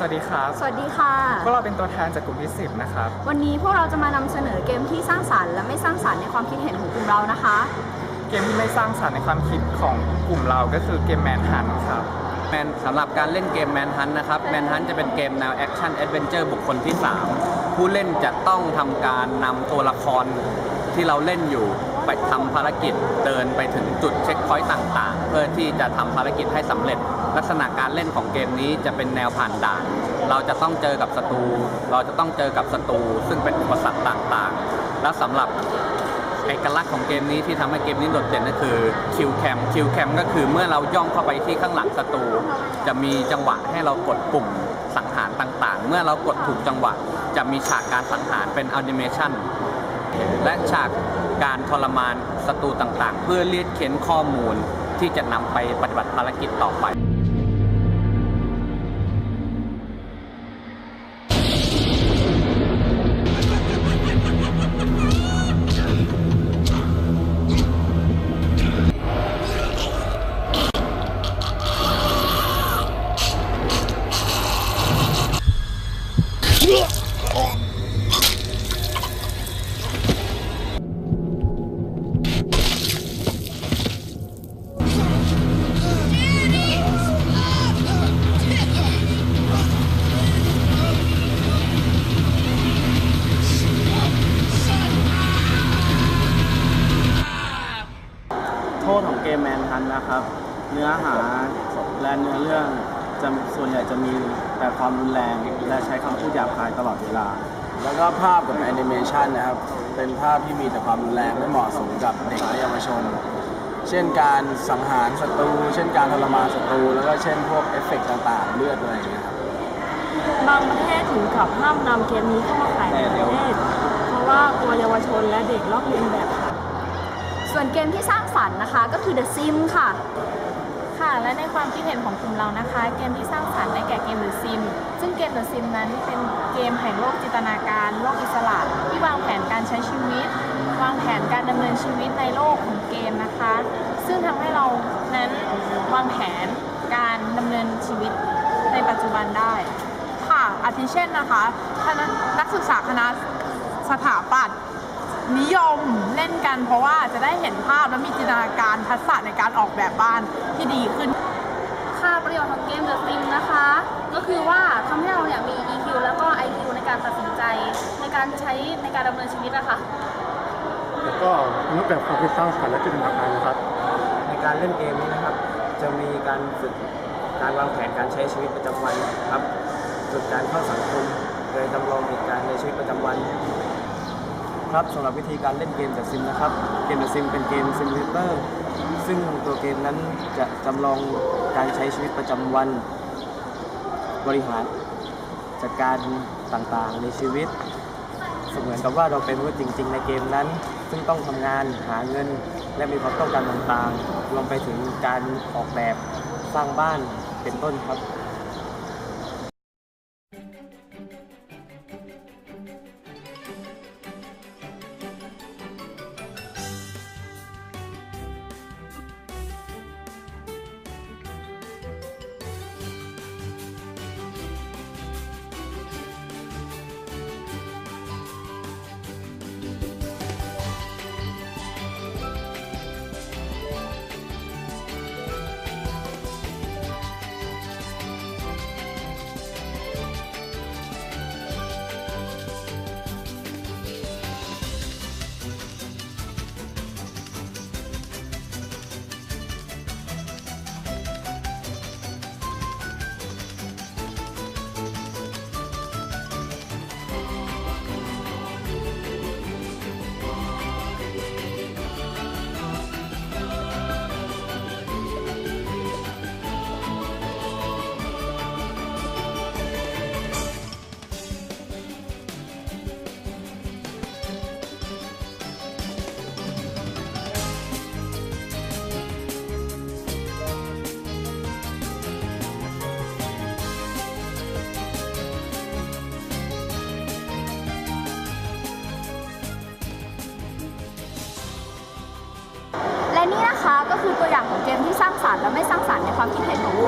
สวัสดีครับสวัสดีค่ะ พวกเราเป็นตัวแทนจากกลุ่มที่10นะครับ วันนี้พวกเราจะมานำเสนอเกมที่สร้างสรรค์และไม่สร้างสรรค์ในความคิดเห็นของกลุ่มเรานะคะ เกมที่ไม่สร้างสรรค์ในความคิดของกลุ่มเราก็คือเกมแมนฮันครับ แมนสำหรับการเล่นเกมแมนฮันนะครับแมนฮันจะเป็นเกมแนวแอคชั่นแอดเวนเจอร์บุคคลที่ 3 ผู้เล่นจะต้องทำการนำตัวละครที่เราเล่นอยู่ ไปทำภารกิจเดินไปถึงจุดเช็คพอยต์ต่าง ๆ เพื่อที่จะทำภารกิจให้สำเร็จ ลักษณะการเล่นของเกมนี้จะเป็นแนวผ่านด่าน เราจะต้องเจอกับศัตรูเราจะต้องเจอกับศัตรูซึ่งเป็นอุปสรรคต่างๆ และสำหรับเอกลักษณ์ของเกมนี้ที่ทำให้เกมนี้โดดเด่นก็คือคิวแคมคิวแคมก็คือเมื่อเราย่องเข้าไปที่ข้างหลังศัตรูจะมีจังหวะให้เรากดปุ่มสังหารต่างๆ เมื่อเรากดถูกจังหวะ จะมีฉากการสังหารเป็นแอนิเมชัน และฉากการทรมานศัตรูต่างๆ เพื่อเลียดเข็นข้อมูลที่จะนำไปปฏิบัติภารกิจต่อไป นฮันนะครับ เนื้อหาและเนื้อเรื่องจะส่วนใหญ่จะมีแต่ความรุนแรงและใช้คำพูดหยาบคายตลอดเวลา แล้วก็ภาพกับแอนิเมชันนะครับ เป็นภาพที่มีแต่ความรุนแรงไม่เหมาะสมกับเด็กและเยาวชน เช่นการสังหารศัตรู เช่นการทรมานศัตรู แล้วก็เช่นพวกเอฟเฟกต์ต่างๆ เลือดอะไรอย่างเงี้ยครับ บางประเทศถึงกับห้ามนำเกมนี้เข้ามาขายในประเทศ เพราะว่ากลัวเยาวชนและเด็กลอกเลียนแบบ ส่วนเกมที่สร้างสรรค์นะคะก็คือ The Sim ค่ะ ค่ะ และในความคิดเห็นของกลุ่มเรานะคะ เกมที่สร้างสรรค์ได้แก่เกม The Sim ซึ่งเกม The Sim นั้นเป็นเกมแห่งโลกจินตนาการโลกอิสระที่วางแผนการใช้ชีวิต วางแผนการดำเนินชีวิตในโลกของเกมนะคะ ซึ่งทำให้เรานั้นวางแผนการดำเนินชีวิตในปัจจุบันได้ค่ะอาทิเช่นนะคะคณะนักศึกษาคณะสถาปัตย์ นิยมเล่นกัน เพราะว่าจะได้เห็นภาพและมีจินตนาการทักษะในการออกแบบบ้านที่ดีขึ้น ค่าประโยชน์ของเกม The Sim นะคะ ก็คือว่าทำให้เราเนี่ยมี EQ แล้วก็ IQ ในการตัดสินใจในการใช้ในการดำเนินชีวิตนะคะแล้วก็รูปแบบความคิดสร้างสรรค์และจินตนาการนะครับ ในการเล่นเกมนี้นะครับ จะมีการฝึกการวางแผนการใช้ชีวิตประจำวันครับฝึกการเข้าสังคมโดยจำลองเหตุการณ์ในชีวิตประจำวัน ครับสำหรับวิธีการเล่นเกมจากซิมนะครับ เกมจากซิมเป็นเกมซิม u เลเตอร์ซึ่งตัวเกมนั้นจะจำลองการใช้ชีวิตประจำวัน บริหารจัดการต่างๆในชีวิต เสมือนกับว่าเราเป็นมนุษย์จริง ๆ ในเกมนั้น ซึ่งต้องทำงานหาเงิน และมีความต้องการต่างๆรวมไปถึงการออกแบบสร้างบ้านเป็นต้นครับ นี่นะคะก็คือตัวอย่างของเกมที่สร้างสารรค์และไม่สร้างสารรค์ในความคิดเห็นของลูก